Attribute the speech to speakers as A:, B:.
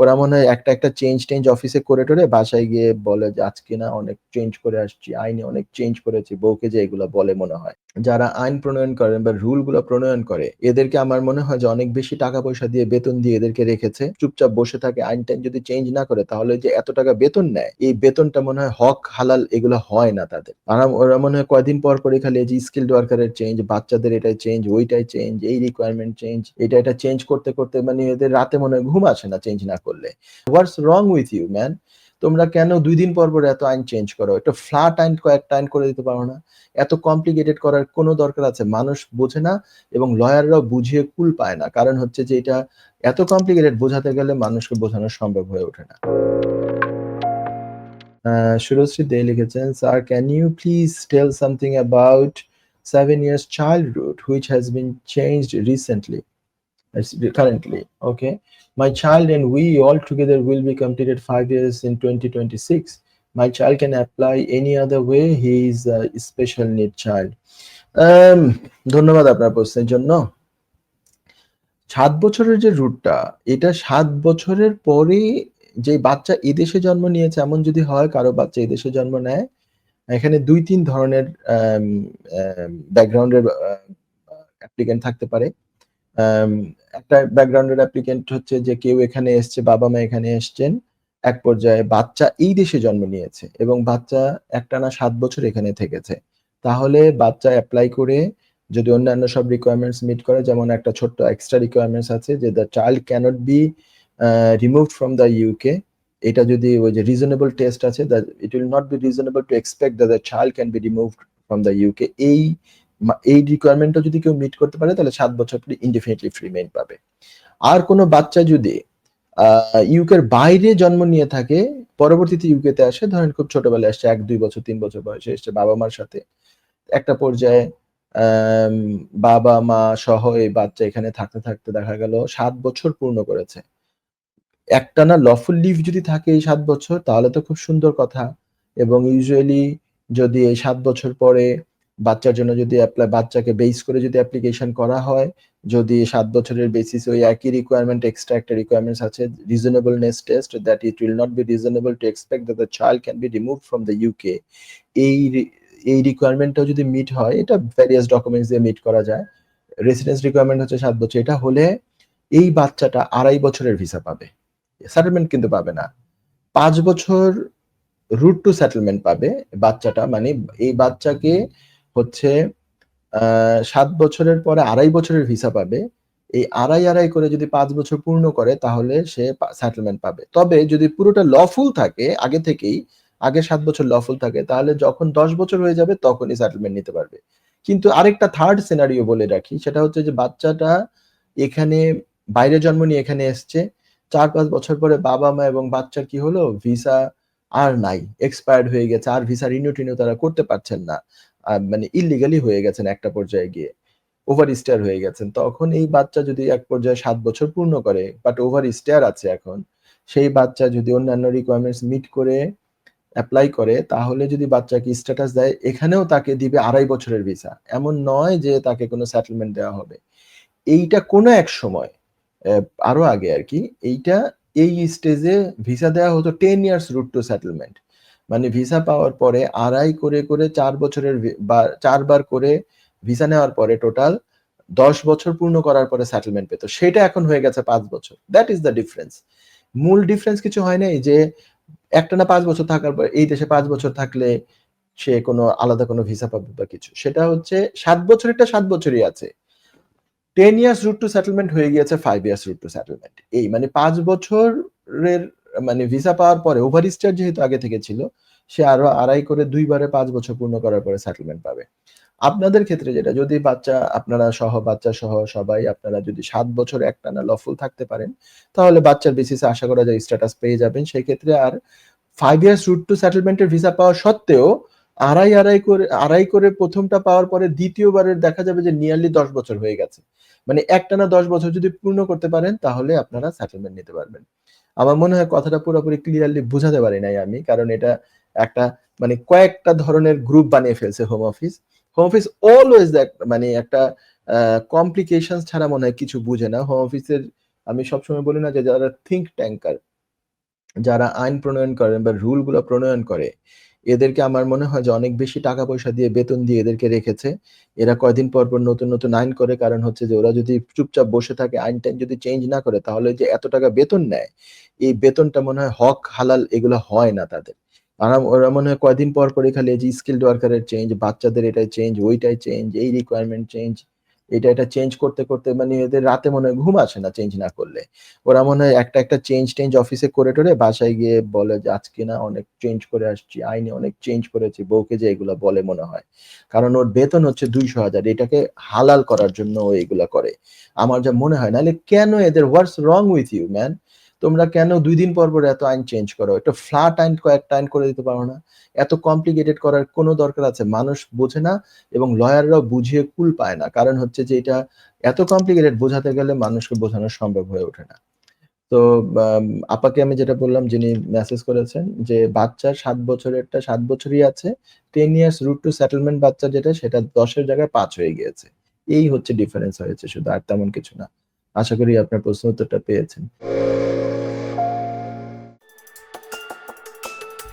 A: ওরা মনে হয় একটা একটা চেঞ্জ টেঞ্জ অফিসে করে টোরে বাসায় গিয়ে বলে যে, আজকে না অনেক চেঞ্জ করে আসছি, আইনে অনেক চেঞ্জ করেছি, বউকে যে এগুলো বলে মনে হয়। যারা আইন প্রণয়ন করেন বা রুলগুলো প্রণয়ন করে, এদেরকে আমার মনে হয় যে অনেক বেশি টাকা পয়সা দিয়ে বেতন দিয়ে এদেরকে রেখেছে। চুপচাপ বসে থাকে, আইন টাইন যদি চেঞ্জ না করে, তাহলে যে এত টাকা বেতন নেয়, এই বেতনটা মনে হয় হক, হালাল এগুলো হয় না তাদের। ওরা মনে হয় কয়দিন পর পরে খালি যে স্কিল্ড ওয়ার্কারের চেঞ্জ বাচ্চাদের এটাই চেঞ্জ ওইটাই চেঞ্জ এই রিকোয়ারমেন্ট চেঞ্জ এটা এটা চেঞ্জ করতে করতে মানে এদের রাতে মনে হয় ঘুম আসে না চেঞ্জ না করলে। What's wrong with you man তোমরা কেন দুই দিন পর পর এত আইন চেঞ্জ করো? একটা ফ্ল্যাট আইন কয়েকটা আইন করে দিতে পারো না। এত কমপ্লিকেটেড করার কোনো দরকার আছে? মানুষ বোঝে না এবং লয়াররাও বুঝিয়ে কুল পায় না। কারণ হচ্ছে যে এটা এত কমপ্লিকেটেড বোঝাতে গেলে মানুষকে বোঝানো সম্ভব হয়ে ওঠে না। সুরশ্রী দে লিখেছেন sir can you please tell something about seven years child route which has been changed recently currently okay my child and we all together will be completed five years in 2026 my child can apply any other way he is a special need child um, ধন্যবাদ আপনার প্রশ্নের জন্য সাত বছরের যে রুটটা এটা সাত বছরের পরে যে বাচ্চা এদেশে জন্ম নিয়েছে এমন যদি হয় কারও বাচ্চা এদেশে জন্ম নেয় এখানে দুই তিন ধরনের ব্যাকগ্রাউন্ডের অ্যাপ্লিকেন্ট থাকতে পারে একটা ব্যাকগ্রাউন্ডের অ্যাপ্লিকেন্ট হচ্ছে যে কেউ এখানে এসছে, বাবা মা এখানে এসছেন, এক পর্যায়ে বাচ্চা এই দেশে জন্ম নিয়েছে এবং বাচ্চা একটানা সাত বছর এখানে থেকেছে। তাহলে বাচ্চা অ্যাপ্লাই করে যদি অন্যান্য সব রিকোয়ারমেন্টস মিট করে, যেমন একটা ছোট্ট এক্সট্রা রিকোয়ারমেন্টস আছে যে the child cannot be removed from the UK এটা যদি ওই যে রিজনেবল টেস্ট আছে the it will not be reasonable to expect the the child can be removed from the UK এই এই রিকোয়ারমেন্টটা যদি কেউ মিট করতে পারে, তাহলে সাত বছর পরে ইনডিফিনিটলি ফ্রি মেইন পাবে। আর কোনো বাচ্চা যদি ইউকের বাইরে জন্ম নিয়ে থাকে, পরবর্তীতে ইউকেতে আসে, ধরেন খুব ছোটবেলায় আসছে, এক, দুই বছর, তিন বছর বয়সে এসছে বাবা মার সাথে, একটা পর্যায়ে বাবা মা সহ এই বাচ্চা এখানে থাকতে থাকতে দেখা গেল সাত বছর পূর্ণ করেছে। একটানা লফুল লিভ যদি থাকে এই সাত বছর, তাহলে তো খুব সুন্দর কথা। এবং ইউজুয়ালি যদি এই সাত বছর পরে বাচ্চার জন্য যদি অ্যাপ্লাই বাচ্চাকে বেস করে যদি অ্যাপ্লিকেশন করা হয়, যদি সাত বছরের বেসিস ওই একই রিকোয়ারমেন্ট এক্সট্রা একটা রিকোয়ারমেন্টস আছে reasonableness test that it will not be reasonable to expect that the child can be remove from the UK এই এই রিকোয়ারমেন্টটাও যদি মিট হয়, এটা ভ্যারিয়াস ডকুমেন্টস দিয়ে মিট করা যায়। রেসিডেন্স রিকোয়ারমেন্ট হচ্ছে সাত বছর, এটা হলে এই বাচ্চাটা আড়াই বছরের ভিসা পাবে। সেটেলমেন্ট কিন্তু পাবে না। পাঁচ বছর রুট টু সেটেলমেন্ট পাবে বাচ্চাটা মানে এই বাচ্চাকে হচ্ছে সাত বছরের পরে আড়াই বছরের ভিসা পাবে। এই আড়াই আড়াই করে যদি পাঁচ বছর পূর্ণ করে, তাহলে সে সেটেলমেন্ট পাবে। তবে যদি পুরোটা লফুল থাকে, আগে থেকেই, আগে সাত বছর লফুল থাকে, তাহলে যখন দশ বছর হয়ে যাবে, তখনই সেটেলমেন্ট নিতে পারবে। কিন্তু আরেকটা থার্ড সিনারিও বলে রাখি, সেটা হচ্ছে যে বাচ্চাটা এখানে, বাইরে জন্ম নিয়ে এখানে এসছে, চার পাঁচ বছর পরে বাবা মা এবং বাচ্চার কি হলো? ভিসা আর নাই এক্সপায়ার্ড হয়ে গেছে, আর ভিসা রিনিউ টিনিউ তারা করতে পারছেন না। মানে ইলিগালি হয়ে গেছেন একটা পর্যায়ে গিয়ে ওভার স্টার হয়ে গেছেন, তখন এই বাচ্চা যদি এক পর্যায়ে সাত বছর পূর্ণ করে বাট ওভার স্টার আছে এখন, সেই বাচ্চা যদি অন্যান্য রিকোয়ারমেন্টস মিট করে অ্যাপ্লাই করে, তাহলে যদি বাচ্চাকে স্ট্যাটাস দেয়, এখানেও তাকে দিবে আড়াই বছরের ভিসা এমন নয় যে তাকে কোনো সেটেলমেন্ট দেওয়া হবে। এইটা কোনো এক সময় আরও আগে আর কি, এইটা এই স্টেজে ভিসা দেওয়া হতো ten years route to settlement মানে ভিসা পাওয়ার পরে আড়াই করে করে চার বছরের চারবার করে ভিসা নেওয়ার পরে টোটাল দশ বছর পূর্ণ করার পরে সেটেলমেন্ট পেত। সেটা এখন হয়ে গেছে পাঁচ বছর। দ্যাট ইজ দ্য ডিফারেন্স মূল ডিফারেন্স কিছু হয় নাই যে একটা না পাঁচ বছর থাকার পর এই দেশে পাঁচ বছর থাকলে সে কোনো আলাদা কোনো ভিসা পাবে বা কিছু। সেটা হচ্ছে সাত বছরেরটা সাত বছরই আছে। Ten years route to settlement হয়ে গিয়েছে five years route to settlement এই মানে পাঁচ বছরের মানে ভিসা পাওয়ার পরে ওভার স্টার যেহেতু আগে থেকে ছিল, সে আরও আড়াই করে দুইবারে পাঁচ বছর পূর্ণ করার পরে সেটেলমেন্ট পাবে। আপনাদের ক্ষেত্রে যেটা, যদি বাচ্চা, আপনারা সহ, বাচ্চা সহ সবাই আপনারা যদি সাত বছর একটানা লফুল থাকতে পারেন, তাহলে বাচ্চার বেসিসে আশা করা যায় স্ট্যাটাস পেয়ে যাবেন। সেই ক্ষেত্রে আর ফাইভ ইয়ার্স রুট টু সেটেলমেন্টের ভিসা পাওয়া সত্ত্বেও আড়াই আড়াই করে আড়াই করে প্রথমটা পাওয়ার পরে দ্বিতীয়বারের দেখা যাবে যে নিয়ারলি দশ বছর হয়ে গেছে। মানে একটানা দশ বছর যদি পূর্ণ করতে পারেন তাহলে আপনারা সেটেলমেন্ট নিতে পারবেন। আমার মনে হয় কথাটা পুরোপুরি ক্লিয়ারলি বুঝাতে পারি নাই আমি কারণ এটা একটা মানে কয়েকটা ধরনের গ্রুপ বানিয়ে ফেলছে home office home office always মানে একটা কমপ্লিকেশন ছাড়া মনে হয় কিছু বুঝে না। হোম অফিসের আমি সবসময় বলি না যে যারা থিঙ্ক ট্যাঙ্কার যারা আইন প্রণয়ন করেন বা রুলগুলো প্রণয়ন করে, এদেরকে আমার মনে হয় যে অনেক বেশি টাকা-পয়সা দিয়ে বেতন দিয়ে এদেরকে রেখেছে। এরা কয়দিন পর, পর নতুন, নতুন আইন করে কারণ হচ্ছে যে ওরা যদি চুপচাপ বসে থাকে আইন-টাইন যদি চেঞ্জ না করে তাহলে যে এত টাকা বেতন নেয়, এই বেতনটা মনে হয় হক হালাল এগুলো হয় না তাদের। আর ওরা মনে হয় কয়দিন পর, পরই খালি এই যে স্কিলড ওয়ার্কার এর চেঞ্জ, বাচ্চাদের এটাই চেঞ্জ, ওইটাই চেঞ্জ, এই রিকোয়ারমেন্ট চেঞ্জ, এটা, এটা চেঞ্জ করতে, করতে মানে এদের রাতে মনে হয় ঘুম আসে না চেঞ্জ না করলে। ওরা মনে হয় একটা, একটা চেঞ্জ টেঞ্জ অফিসে করে টরে বাসায় গিয়ে বলে যে আজকে না অনেক চেঞ্জ করে আসছি, আইনে অনেক চেঞ্জ করেছি। বউকে যে এগুলো বলে মনে হয়। কারণ ওর বেতন হচ্ছে দুইশো হাজার এটাকে হালাল করার জন্য ও এগুলা করে। আমার যা মনে হয় নাহলে কেন এদের what's wrong with you man? তোমরা কেন দুই দিন পর, পর এত আইন চেঞ্জ করো? একটা ফ্ল্যাট আইন কয়েকটা আইন করে দিতে পারো না? এত কমপ্লিকেটেড করার কোনো দরকার আছে? মানুষ বোঝে না এবং লয়াররাও বুঝিয়ে কুল পায় না। কারণ হচ্ছে যে এটা এত কমপ্লিকেটেড বোঝাতে গেলে মানুষকে বোঝানো সম্ভব হয়ে ওঠে না। তো আপাকে আমি যেটা বললাম যিনি মেসেজ করেছেন যে বাচ্চার ৭ বছরেরটা সাত বছরই আছে। Ten years route to settlement বাচ্চা যেটা সেটা দশের জায়গায় পাঁচ হয়ে গিয়েছে। এই হচ্ছে ডিফারেন্স হয়েছে শুধু আর তেমন কিছু না। আশা করি আপনার প্রশ্ন উত্তরটা পেয়েছেন।